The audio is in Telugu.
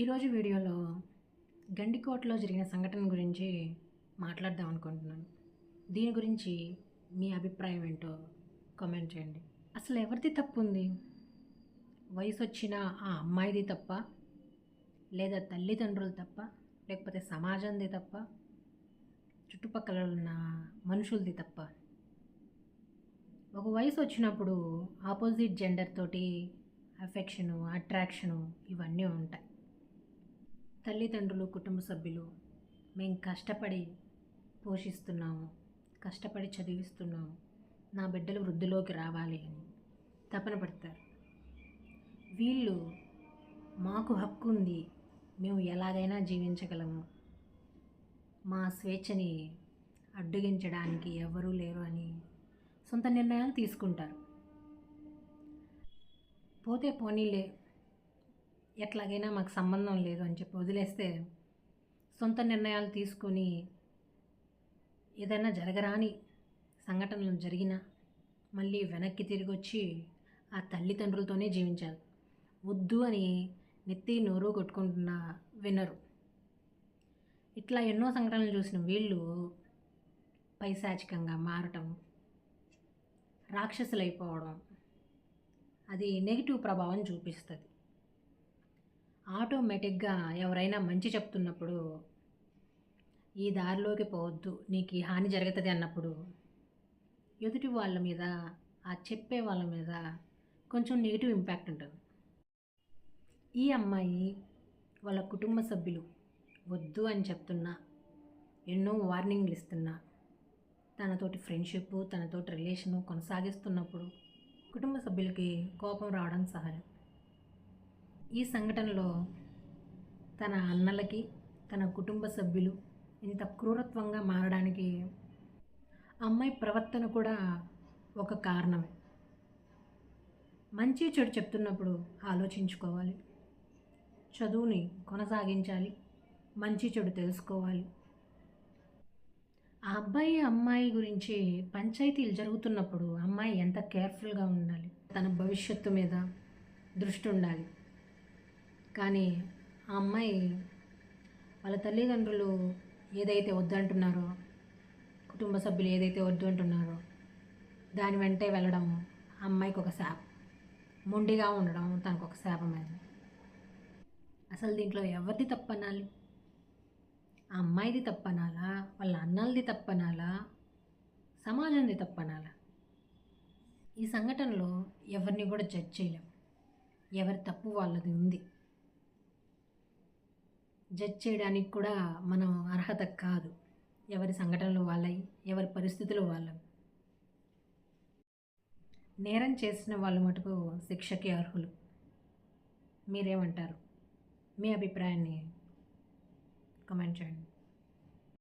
ఈరోజు వీడియోలో గండికోటలో జరిగిన సంఘటన గురించి మాట్లాడదాం అనుకుంటున్నాను. దీని గురించి మీ అభిప్రాయం ఏంటో కామెంట్ చేయండి. అసలు ఎవరిది తప్పు ఉంది? వయసు వచ్చిన ఆ అమ్మాయిది తప్ప లేదా తల్లిదండ్రులు తప్ప లేకపోతే సమాజంది తప్ప చుట్టుపక్కల ఉన్న మనుషులది తప్ప? ఒక వయసు వచ్చినప్పుడు ఆపోజిట్ జెండర్ తోటి అఫెక్షను అట్రాక్షను ఇవన్నీ ఉంటాయి. తల్లిదండ్రులు కుటుంబ సభ్యులు మేము కష్టపడి పోషిస్తున్నాము కష్టపడి చదివిస్తున్నాము. నా బిడ్డలు వృద్ధిలోకి రావాలి అని తపన పడతారు. వీళ్ళు మాకు హక్కు ఉంది మేము ఎలాగైనా జీవించగలము. మా స్వేచ్ఛని అడ్డగించడానికి ఎవరూ లేరు అని సొంత నిర్ణయాలు తీసుకుంటారు. పోతే పోనీలే ఎట్లాగైనా మాకు సంబంధం లేదు అని చెప్పి వదిలేస్తే సొంత నిర్ణయాలు తీసుకొని ఏదైనా జరగరాని సంఘటనలు జరిగినా మళ్ళీ వెనక్కి తిరిగి వచ్చి ఆ తల్లిదండ్రులతోనే జీవించాలి. వద్దు అని నెత్తి నోరు కొట్టుకుంటున్న వినరు ఇట్లా ఎన్నో సంఘటనలు చూసిన వీళ్ళు పైశాచికంగా మారటం రాక్షసులైపోవడం అది నెగిటివ్ ప్రభావం చూపిస్తుంది. ఆటోమేటిక్గా ఎవరైనా మంచి చెప్తున్నప్పుడు ఈ దారిలోకి పోవద్దు నీకు ఈ హాని జరుగుతుంది అన్నప్పుడు ఎదుటి వాళ్ళ మీద ఆ చెప్పే వాళ్ళ మీద కొంచెం నెగిటివ్ ఇంపాక్ట్ ఉంటుంది. ఈ అమ్మాయి వాళ్ళ కుటుంబ సభ్యులు వద్దు అని చెప్తున్నా ఎన్నో వార్నింగ్లు ఇస్తున్నా తనతోటి ఫ్రెండ్షిప్ తనతోటి రిలేషను కొనసాగిస్తున్నప్పుడు కుటుంబ సభ్యులకి కోపం రావడం సహజం. ఈ సంఘటనలో తన అన్నలకి తన కుటుంబ సభ్యులు ఇంత క్రూరత్వంగా మారడానికి అమ్మాయి ప్రవర్తన కూడా ఒక కారణమే. మంచి చెడు చెప్తున్నప్పుడు ఆలోచించుకోవాలి. చదువుని కొనసాగించాలి. మంచి చెడు తెలుసుకోవాలి. ఆ అబ్బాయి అమ్మాయి గురించి పంచాయతీలు జరుగుతున్నప్పుడు అమ్మాయి ఎంత కేర్ఫుల్గా ఉండాలి? తన భవిష్యత్తు మీద దృష్టి ఉండాలి. కానీ ఆ అమ్మాయి వాళ్ళ తల్లిదండ్రులు ఏదైతే వద్దంటున్నారో కుటుంబ సభ్యులు ఏదైతే వద్దు అంటున్నారో దాని వెంటే వెళ్ళడం ఆ అమ్మాయికి ఒక శాపం. మొండిగా ఉండడం తనకు ఒక శాపమైంది అసలు దీంట్లో ఎవరిది తప్పనాలి? ఆ అమ్మాయిది తప్పనాలా? వాళ్ళ అన్నలది తప్పనాలా? సమాజంది తప్పనాలా? ఈ సంఘటనలో ఎవరిని కూడా జడ్జ్ చేయలేము ఎవరి తప్పు వాళ్ళది ఉంది. జడ్జ్ చేయడానికి కూడా మనం అర్హత కాదు. ఎవరి సంఘటనలు వాళ్ళవి ఎవరి పరిస్థితులు వాళ్ళవి. నేరం చేసిన వాళ్ళు మటుకు శిక్షకి అర్హులు. మీరేమంటారు? మీ అభిప్రాయాన్ని కమెంట్ చేయండి.